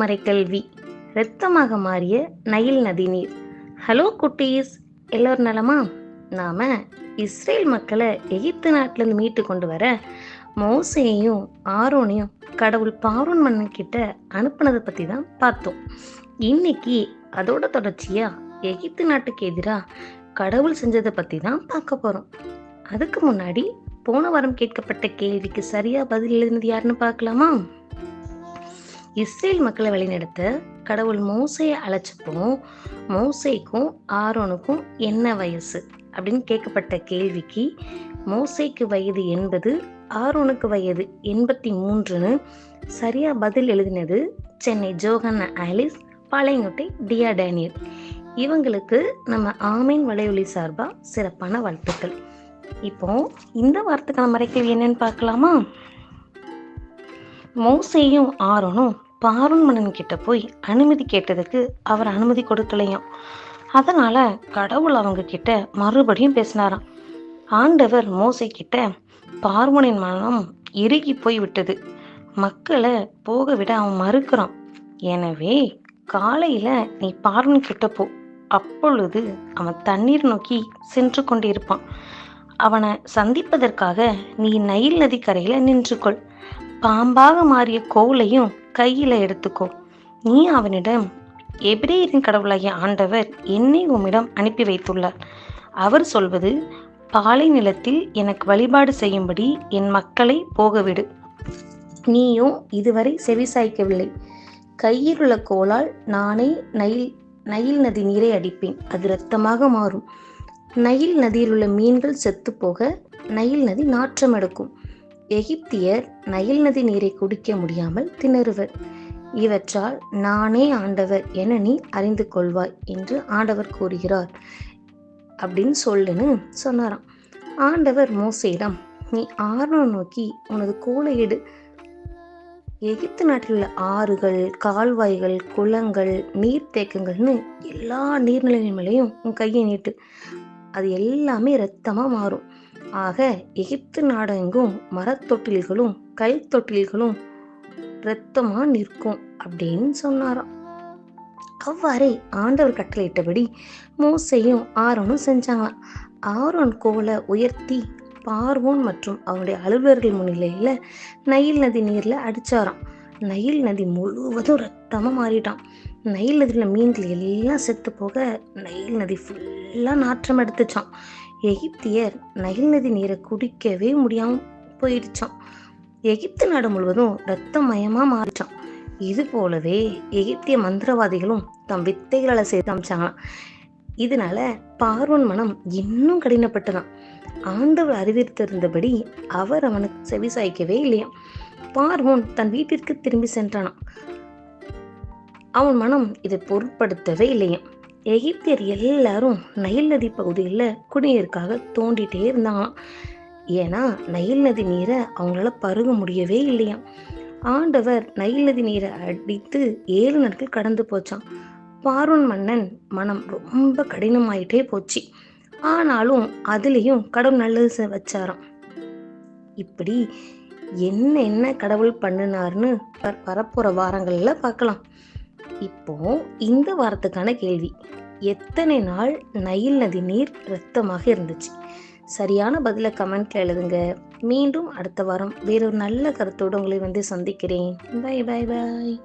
மறைக்கல்வி ரத்தமாக மாறிய நைல் நதி நீர் ஹலோ குட்டீஸ் எல்லோரும் நலமா? நாம இஸ்ரேல் மக்களை எகிப்து நாட்டிலேருந்து மீட்டு கொண்டு வர மோசையையும் ஆரோனையும் கடவுள் பாரோன் மன்னன் கிட்ட அனுப்புனதை பற்றி தான் பார்த்தோம். இன்னைக்கு அதோட தொடர்ச்சியாக எகிப்து நாட்டுக்கு எதிராக கடவுள் செஞ்சதை பற்றி தான் பார்க்க போகிறோம் அதுக்கு முன்னாடி போன வாரம் கேட்கப்பட்ட கேள்விக்கு சரியாக பதில் எழுதினது யாருன்னு பார்க்கலாமா? இஸ்ரேல் மக்களை வழிநடத்த கடவுள் மோசையை அழைச்சப்போ மோசைக்கும் ஆரோனுக்கும் என்ன வயசு? அப்படின்னு கேட்கப்பட்ட கேள்விக்கு மோசைக்கு வயது எண்பது ஆரோனுக்கு வயது எண்பத்தி மூன்றுன்னு சரியா பதில் எழுதினது சென்னை ஜோகன்ன ஆலிஸ் பாளையங்கோட்டை டியா டேனியல். இவங்களுக்கு நம்ம ஆமீன் வலையொலி சார்பாக சிறப்பான வாழ்த்துக்கள். இப்போ இந்த வாரத்துக்கான மறைக்கல் என்னன்னு பார்க்கலாமா? மோசையும் ஆரோனும் பார்வன் கிட்ட போய் அனுமதி கேட்டதுக்கு அவர் அனுமதி கொடுக்கலையாம். அதனால கடவுள் அவங்க கிட்ட மறுபடியும் பேசினாராம். ஆண்டவர் மோசை கிட்ட பார்வனின் மனம் இறுகி போய் விட்டது. மக்களை போக விட அவன் மறுக்கிறான். எனவே காலையில நீ பார்வன் கிட்ட போ. அப்பொழுது அவன் தண்ணீர் நோக்கி சென்று கொண்டிருப்பான். அவனை சந்திப்பதற்காக நீ நைல் நதி கரையில நின்றுக்கொள் பாம்பாக மாறிய கோலையும் கையில் எடுத்துக்கோ. நீ அவனிடம் எபிரேயரின் கடவுளாகிய ஆண்டவர் என்னை உம்மிடம் அனுப்பி வைத்துள்ளார். அவர் சொல்வது பாலை நிலத்தில் எனக்கு வழிபாடு செய்யும்படி என் மக்களை போகவிடு. நீயும் இதுவரை செவிசாய்க்கவில்லை. கையில் உள்ள கோலால் நானே நைல் நயில் நதி நீரை அடிப்பேன். அது இரத்தமாக மாறும். நயில் நதியில் உள்ள மீன்கள் செத்து போக நயில் நதி நாற்றம் எடுக்கும் எகிப்தியர் நயில் நதி நீரை குடிக்க முடியாமல் திணறுவர். இவற்றால் நானே ஆண்டவர் என நீ அறிந்து கொள்வாய் என்று ஆண்டவர் கூறுகிறார். அப்படின்னு சொல்லுன்னு சொன்னாராம். ஆண்டவர் மோசையிடம் நீ ஆர்வம் நோக்கி உனது கோலையிடு எகிப்து நாட்டில் உள்ள ஆறுகள் கால்வாய்கள் குளங்கள் நீர்த்தேக்கங்கள்னு எல்லா நீர்நிலைகள் மேலேயும் உன் கையை நீட்டு. அது எல்லாமே இரத்தமாக மாறும். ஆக எகிப்து நாடெங்கும் மரத்தொட்டில்களும் கல் தொட்டில்களும் இரத்தமா நிற்கும் அப்படின்னு சொன்னாராம். அவ்வாறே ஆண்டவர் கட்டளையிட்டபடி மோசையும் ஆரோனும் செஞ்சாங்களாம் ஆரோன் கோலை உயர்த்தி பார்வோன் மற்றும் அவருடைய அலுவலர்கள் முன்னிலையில நயில் நதி நீர்ல அடிச்சாராம். நைல் நதி முழுவதும் ரத்தமா மாறிட்டான் நைல் நதியில் மீன்கள் எல்லாம் செத்து போக நயில் நதி ஃபுல்லாக நாற்றம் எடுத்துச்சான் எகிப்தியர் நைல் நதி நீரை குடிக்கவே முடியாம போயிடுச்சான் எகிப்து நாடு முழுவதும் ரத்தமயமா மாறிச்சான் இது போலவே எகிப்திய மந்திரவாதிகளும் தம் வித்தைகளால் செய்து அமைச்சாங்களாம் இதனால பார்வன் மனம் இன்னும் கடினப்பட்டதான் ஆண்டவர் அறிவித்திருந்தபடி அவர் அவனுக்கு செவி சாய்க்கவே இல்லையாம். பார்வோன் தன் வீட்டிற்கு திரும்பி சென்றானாம். அவன் மனம் இதை பொருட்படுத்தவே இல்லையாம். எகிப்தியர் எல்லாரும் நைல் நதி பகுதியில் குடிநீருக்காக தோண்டிட்டே இருந்தாங்களாம். ஏன்னா நைல் நதி நீரை அவங்களால பருக முடியவே இல்லையாம். ஆண்டவர் நைல் நதி நீரை அடித்து ஏழு நாட்கள் கடந்து போச்சான் பார்வன் மன்னன் மனம் ரொம்ப கடினமாயிட்டே போச்சு. ஆனாலும் அதுலேயும் கடவுள் நல்லது வச்சாராம். இப்படி என்ன என்ன கடவுள் பண்ணினார்னு வரப்போற வாரங்கள்ல பார்க்கலாம். இப்போ இந்த வாரத்துக்கான கேள்வி. எத்தனை நாள் நைல் நதி நீர் ரத்தமாக இருந்துச்சு? சரியான பதில கமெண்ட்ல எழுதுங்க. மீண்டும் அடுத்த வாரம் வேறொரு நல்ல கருத்தோடு உங்களை வந்து சந்திக்கிறேன். By bye bye